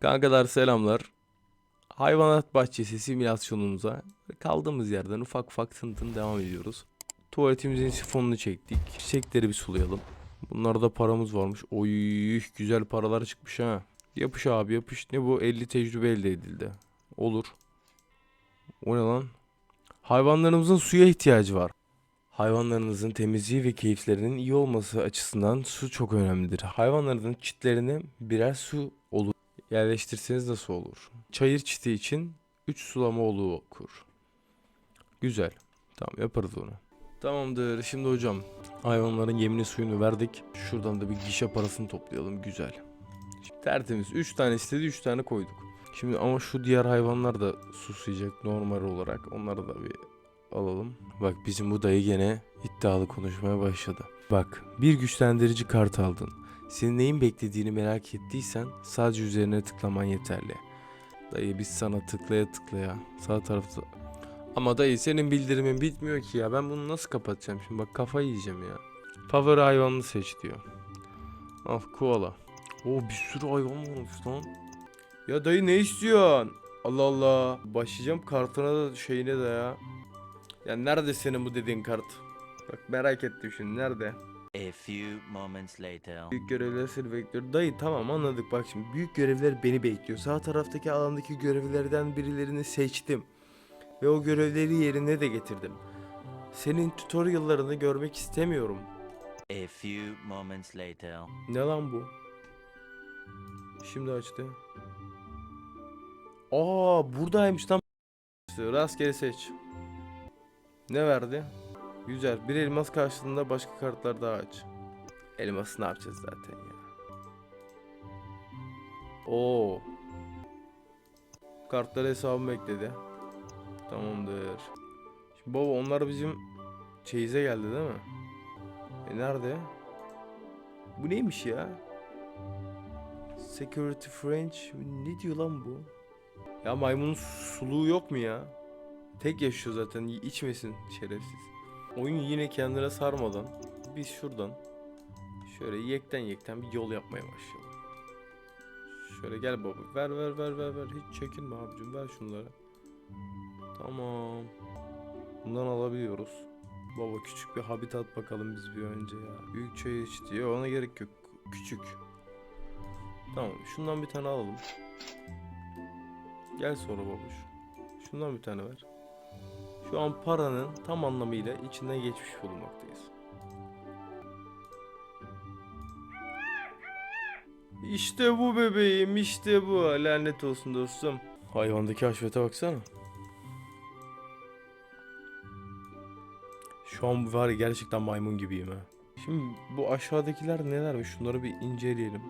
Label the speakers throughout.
Speaker 1: Kankalar selamlar. Hayvanat bahçesi simülasyonumuza kaldığımız yerden ufak ufak tın tın devam ediyoruz. Tuvaletimizin sifonunu çektik. Çiçekleri bir sulayalım. Bunlarda paramız varmış. Oy güzel paralar çıkmış ha. Yapış abi yapış. Ne bu 50 tecrübe elde edildi. Olur. O ne lan? Hayvanlarımızın suya ihtiyacı var. Hayvanlarınızın temizliği ve keyiflerinin iyi olması açısından su çok önemlidir. Hayvanlarınızın çitlerine birer su olur. Yerleştirseniz nasıl olur? Çayır çiti için 3 sulama oluğu kur. Güzel. Tamam yaparız onu. Tamamdır. Şimdi hocam hayvanların yemini suyunu verdik. Şuradan da bir gişe parasını toplayalım. Güzel. Şimdi tertemiz. 3 tane istedi 3 tane koyduk. Şimdi ama şu diğer hayvanlar da susayacak normal olarak. Onları da bir alalım. Bak bizim bu dayı gene iddialı konuşmaya başladı. Bak bir güçlendirici kart aldın. Senin neyin beklediğini merak ettiysen sadece üzerine tıklaman yeterli. Dayı biz sana tıklaya tıklaya sağ tarafta... Ama dayı senin bildirimin bitmiyor ki ya. Ben bunu nasıl kapatacağım şimdi? Bak kafayı yiyeceğim ya. Favori hayvanını seç diyor. Al koala. Oo bir sürü hayvan varmış lan. Ya dayı ne istiyorsun? Allah Allah. Başlayacağım kartına da şeyine de ya. Ya nerede senin bu dediğin kart? Bak merak ettim şimdi nerede?
Speaker 2: A few moments later.
Speaker 1: Büyük görevler seni bekliyor. Dayı tamam anladık bak şimdi büyük görevler beni bekliyor. Sağ taraftaki alandaki görevlerden birilerini seçtim. Ve o görevleri yerine de getirdim. Senin tutorial'larını görmek istemiyorum.
Speaker 2: A few moments later.
Speaker 1: Ne lan bu? Şimdi açtı. Aa buradaymış lan. Rastgele seç. Ne verdi? Güzel. Bir elmas karşılığında başka kartlar daha aç. Elması ne yapacağız zaten ya. Oo. Kartları hesabım ekledi. Tamamdır. Şimdi baba onlar bizim çeyize geldi değil mi? E nerede? Bu neymiş ya? Security French ne diyor lan bu? Ya maymunun suluğu yok mu ya? Tek yaşıyor zaten içmesin şerefsiz. Oyun yine kendine sarmadan biz şuradan şöyle yekten yekten bir yol yapmaya başlayalım. Şöyle gel baba ver ver ver ver ver hiç çekinme abicim ver şunları. Tamam. Bundan alabiliyoruz. Baba küçük bir habitat bakalım biz bir önce ya. Büyük çay istiyor ona gerek yok. Küçük. Tamam şundan bir tane alalım. Gel sonra babuş. Şundan bir tane ver. Şu an paranın tam anlamıyla içinden geçmiş bulunmaktayız. İşte bu bebeğim işte bu lanet olsun dostum. Hayvandaki haşmete baksana. Şu an var gerçekten maymun gibiyim ha. Şimdi bu aşağıdakiler nelermiş şunları bir inceleyelim.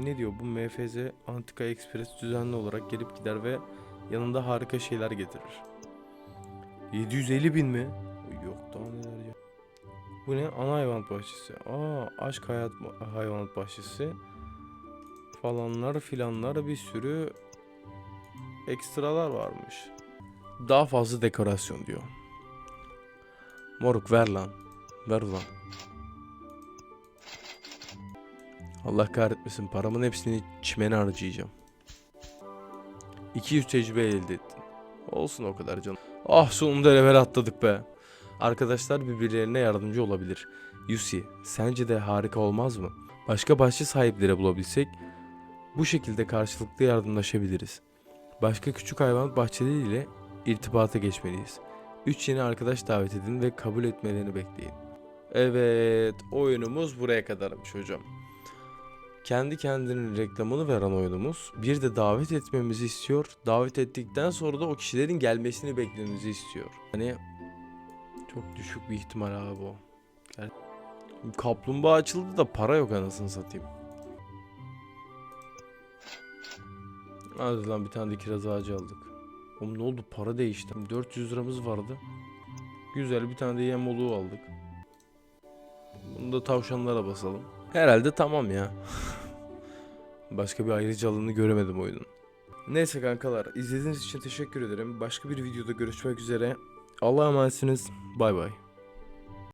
Speaker 1: Ne diyor bu MFZ Antika Express düzenli olarak gelip gider ve yanında harika şeyler getirir. 750 bin mi? Yok daha neler ya. Bu ne? Ana hayvanat bahçesi. Aa aşk hayat hayvanat bahçesi. Falanlar filanlar bir sürü ekstralar varmış. Daha fazla dekorasyon diyor. Moruk ver lan. Ver ulan. Allah kahretmesin paramın hepsini çimene harcayacağım. 200 tecrübe elde ettin. Olsun o kadar canım. Ah sonunda level atladık be. Arkadaşlar birbirlerine yardımcı olabilir. Yusi, sence de harika olmaz mı? Başka bahçe sahipleri bulabilsek bu şekilde karşılıklı yardımlaşabiliriz. Başka küçük hayvan bahçeleriyle irtibata geçmeliyiz. 3 yeni arkadaş davet edin ve kabul etmelerini bekleyin. Evet, oyunumuz buraya kadarmış hocam. Kendi kendinin reklamını veren oyunumuz bir de davet etmemizi istiyor. Davet ettikten sonra da o kişilerin gelmesini beklememizi istiyor. Hani çok düşük bir ihtimal abi bu. Gel. Kaplumbağa açıldı da para yok anasını satayım. Hadi lan bir tane de kiraz ağacı aldık. Oğlum ne oldu para değişti. 400 liramız vardı. Güzel bir tane de yem oluğu aldık. Bunu da tavşanlara basalım. Herhalde tamam ya. Başka bir ayrıcalığını göremedim oyunun. Neyse kankalar izlediğiniz için teşekkür ederim. Başka bir videoda görüşmek üzere. Allah'a emanetsiniz. Bay bay.